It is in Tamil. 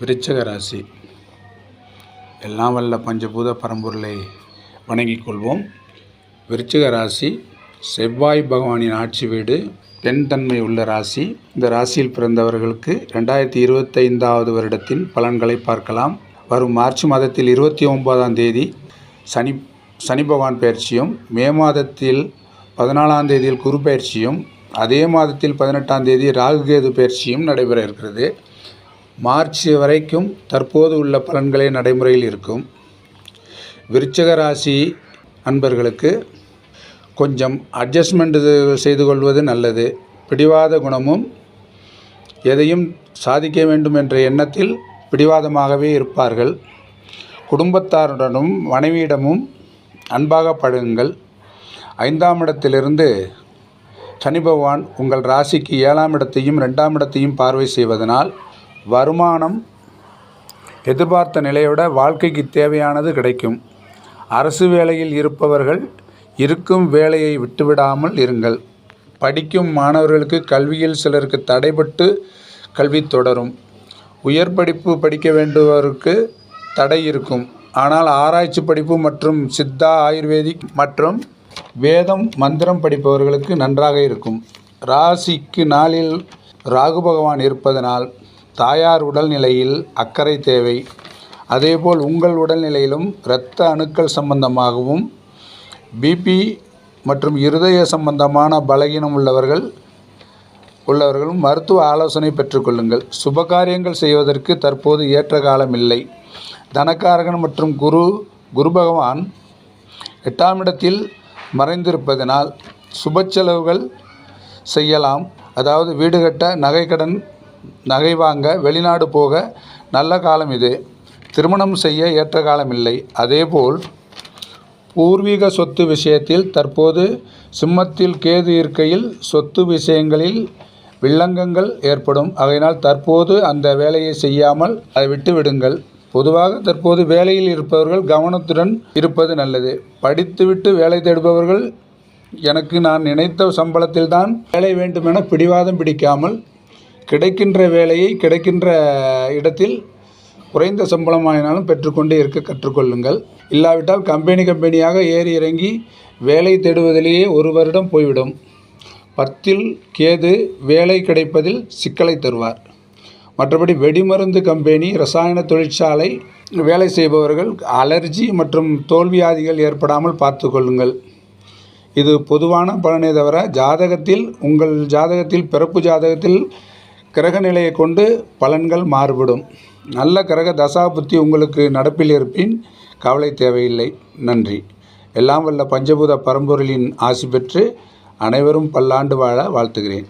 விருச்சக ராசி எல்லாம் வல்ல பஞ்சபூத பரம்பொருளை வணங்கிக் கொள்வோம். விருச்சக ராசி செவ்வாய் பகவானின் ஆட்சி வீடு பெண் தன்மை உள்ள ராசி. இந்த ராசியில் பிறந்தவர்களுக்கு ரெண்டாயிரத்தி இருபத்தைந்தாவது வருடத்தின் பலன்களை பார்க்கலாம். வரும் மார்ச் மாதத்தில் இருபத்தி ஒன்பதாம் தேதி சனி சனி பகவான் பயிற்சியும் மே மாதத்தில் பதினாலாம் தேதியில் குரு பயிற்சியும் அதே மாதத்தில் பதினெட்டாம் தேதி ராகுகேது பயிற்சியும் நடைபெற இருக்கிறது. மார்ச் வரைக்கும் தற்போது உள்ள பலன்களே நடைமுறையில் இருக்கும். விருச்சக ராசி அன்பர்களுக்கு கொஞ்சம் அட்ஜஸ்ட்மெண்ட் செய்து கொள்வது நல்லது. பிடிவாத குணமும் எதையும் சாதிக்க வேண்டும் என்ற எண்ணத்தில் பிடிவாதமாகவே இருப்பார்கள். குடும்பத்தாருடனும் மனைவியிடமும் அன்பாக பழகுங்கள். ஐந்தாம் இடத்திலிருந்து சனி பகவான் உங்கள் ராசிக்கு ஏழாம் இடத்தையும் ரெண்டாம் இடத்தையும் பார்வை செய்வதனால் வருமானம் எதிர்பார்த்த நிலையோட வாழ்க்கைக்கு தேவையானது கிடைக்கும். அரசு வேலையில் இருப்பவர்கள் இருக்கும் வேலையை விட்டுவிடாமல் இருங்கள். படிக்கும் மாணவர்களுக்கு கல்வியில் சிலருக்கு தடைபட்டு கல்வி தொடரும். உயர் படிப்பு படிக்க வேண்டுவருக்கு தடை இருக்கும். ஆனால் ஆராய்ச்சி படிப்பு மற்றும் சித்தா ஆயுர்வேதிக் மற்றும் வேதம் மந்திரம் படிப்பவர்களுக்கு நன்றாக இருக்கும். ராசிக்கு நாளில் ராகு பகவான் இருப்பதனால் தாயார் உடல்நிலையில் அக்கறை தேவை. அதேபோல் உங்கள் உடல்நிலையிலும் இரத்த அணுக்கள் சம்பந்தமாகவும் பிபி மற்றும் இருதய சம்பந்தமான பலகீனம் உள்ளவர்கள் உள்ளவர்களும் மருத்துவ ஆலோசனை பெற்றுக்கொள்ளுங்கள். சுபகாரியங்கள் செய்வதற்கு தற்போது ஏற்ற காலம் இல்லை. தனக்காரகன் மற்றும் குரு குரு பகவான் எட்டாம் இடத்தில் மறைந்திருப்பதனால் சுப செலவுகள் செய்யலாம். அதாவது வீடு கட்ட நகைக்கடன் நகை வாங்க வெளிநாடு போக நல்ல காலம் இது. திருமணம் செய்ய ஏற்ற காலம் இல்லை. அதேபோல் பூர்வீக சொத்து விஷயத்தில் தற்போது சிம்மத்தில் கேது இருக்கையில் சொத்து விஷயங்களில் வில்லங்கங்கள் ஏற்படும். ஆகையினால் தற்போது அந்த வேலையை செய்யாமல் அதை விட்டு விடுங்கள். பொதுவாக தற்போது வேலையில் இருப்பவர்கள் கவனத்துடன் இருப்பது நல்லது. படித்துவிட்டு வேலை தேடுபவர்கள் எனக்கு நான் நினைத்த சம்பளத்தில் தான் வேலை வேண்டுமென பிடிவாதம் பிடிக்காமல் கிடைக்கின்ற வேலையை கிடைக்கின்ற இடத்தில் குறைந்த சம்பளமாயினாலும் பெற்றுக்கொண்டே இருக்க கற்றுக்கொள்ளுங்கள். இல்லாவிட்டால் கம்பெனி கம்பெனியாக ஏறி இறங்கி வேலை தேடுவதிலேயே ஒரு வருடம் போய்விடும். பத்தில் கேது வேலை கிடைப்பதில் சிக்கலை தருவார். மற்றபடி வெடிமருந்து கம்பெனி ரசாயன தொழிற்சாலை வேலை செய்பவர்கள் அலர்ஜி மற்றும் தோல்வியாதிகள் ஏற்படாமல் பார்த்து கொள்ளுங்கள் இது பொதுவான பலனே தவிர ஜாதகத்தில் உங்கள் ஜாதகத்தில் பிறப்பு ஜாதகத்தில் கிரக நிலையை கொண்டு பலன்கள் மாறுபடும். நல்ல கிரக தசா புத்தி உங்களுக்கு நடப்பில் இருப்பின் கவலை தேவையில்லை. நன்றி. எல்லாம் வல்ல பஞ்சபூத பரம்பொருளின் ஆசி பெற்று அனைவரும் பல்லாண்டு வாழ வாழ்த்துகிறேன்.